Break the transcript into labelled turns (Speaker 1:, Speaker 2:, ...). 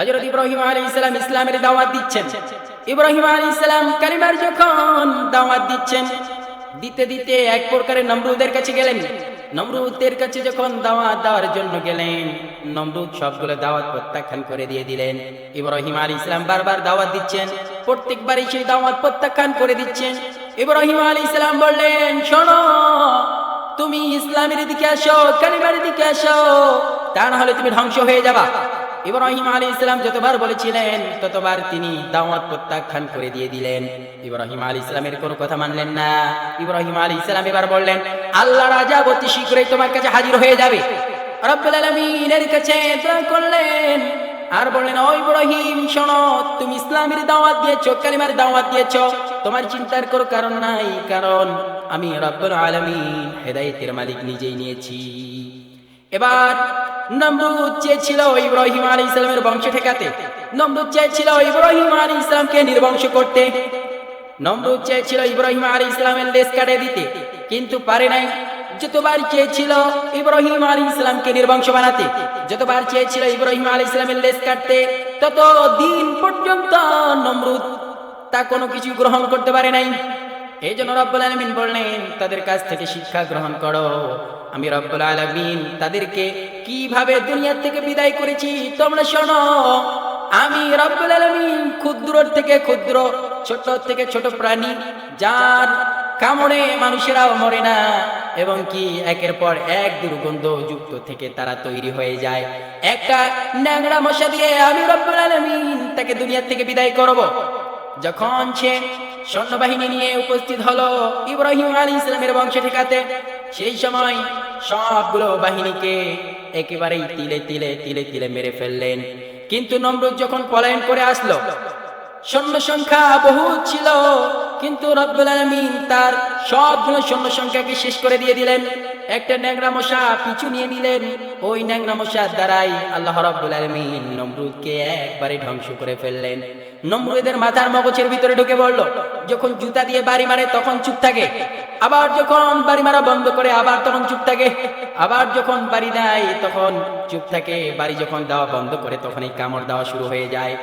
Speaker 1: হযরত ইব্রাহিম আলাইহিস সালাম ইসলামের দাওয়াত দিচ্ছেন। ইব্রাহিম আলাইহিস ইসলাম কালিমার যখন দাওয়াত দিচ্ছেন, দিতে দিতে এক প্রকারের নমরুদের কাছে গেলেন। নমরুদের কাছে যখন দাওয়াত দেওয়ার জন্য গেলেন, নমরুদ সবগুলো দাওয়াত প্রত্যাখ্যান করে দিয়ে দিলেন। ইব্রাহিম আলাইহিস ইসলাম বারবার দাওয়াত দিচ্ছেন, প্রত্যেকবারই সেই দাওয়াত প্রত্যাখ্যান করে দিচ্ছেন। ইব্রাহিম আলাইহিস ইসলাম বললেন, শোনো, তুমি ইসলামের দিকে আসো, কালিমার দিকে আসো, তা না হলে তুমি ধ্বংস হয়ে যাবা। ইব্রাহিম আলী ইসলাম যতবার বলেছিলেন, ততবার তিনি দাওয়াত প্রত্যাখ্যান করে দিয়ে দিলেন। ইব্রাহিম আলী ইসলামের কোনো কথা মানলেন না। ইব্রাহিম আলী ইসলাম এবার বললেন, আল্লাহ রাজা অতি শীঘ্রই তোমার কাছে হাজির হয়ে যাবে। করলেন। আর বললেন শোনো, তুমি ইসলামের দাওয়াত দিয়েছ তোমার চিন্তার কোনো কারণ নাই, কারণ আমি আলামিন মালিক নিজেই নিয়েছি। এবার নমরুদ চেয়েছিল ইব্রাহিম আলী ইসলামের বংশ ঠেকাতে। নমরুদ চেয়েছিল ইব্রাহিম আলী ইসলামকে নির্বংশ করতে। নমরুদ চেয়েছিল ইব্রাহিম আলী ইসলামের লেস কাটে দিতে। কিন্তু পারে নাই। যতবার চেয়েছিল ইব্রাহিম আলী ইসলামকে নির্বংশ বানাতে, যতবার চেয়েছিল ইব্রাহিম আলী ইসলামের লেস কাটতে তত দিন পর্যন্ত নমরুদ তা কোনো কিছু গ্রহণ করতে পারে নাই। এই জন্য রব্বুল আলমিন বললেন, তাদের কাছ থেকে শিক্ষা গ্রহণ করো। আমি রব্বুল আলমিন তাদেরকে কীভাবে দুনিয়ার থেকে বিদায় করেছি তোমরা শোনো। আমি রব্বুল আলমিন ক্ষুদ্র থেকে ক্ষুদ্র, ছোট থেকে ছোট প্রাণী, যার কামড়ে মানুষেরাও মরে না, এবং কি একের পর এক দুর্গন্ধ যুক্ত থেকে তারা তৈরি হয়ে যায়। একটা ন্যাংরা মশা দিয়ে আমি রব্বুল আলমিন তাকে দুনিয়ার থেকে বিদায় করব। যখন সে সৈন্যবাহিনী নিয়ে উপস্থিত হলো ইব্রাহিম আলী ইসলামের বংশ ঠেকাতে সেই সময় সবগুলো বাহিনীকে একেবারেই তিলে তিলে তিলে তিলে মেরে ফেললেন। কিন্তু নমরুদ যখন পলায়ন করে আসলো, সৈন্য সংখ্যা বহু ছিল। কিন্তু রব্বুল আলমিন তার সবগুলো সৈন্য সংখ্যাকে শেষ করে দিয়ে দিলেন? একটা ন্যাংরা মশা পিছু নিয়ে নিলেন। ওই ন্যাংরা মশার দ্বারাই আল্লাহ রব্বুল আলমিন নমরুদকে একবারে ধ্বংস করে ফেললেন। নমরুদের মাথার মগজের ভিতরে ঢুকে পড়ল। যখন জুতা দিয়ে বাড়ি মারে, তখন চুপ থাকে। আবার যখন বাড়ি মারা বন্ধ করে, আবার তখন চুপ থাকে। আবার যখন বাড়ি দেয়, তখন চুপ থাকে। বাড়ি যখন দেওয়া বন্ধ করে তখন এই কামড় দেওয়া শুরু হয়ে যায়।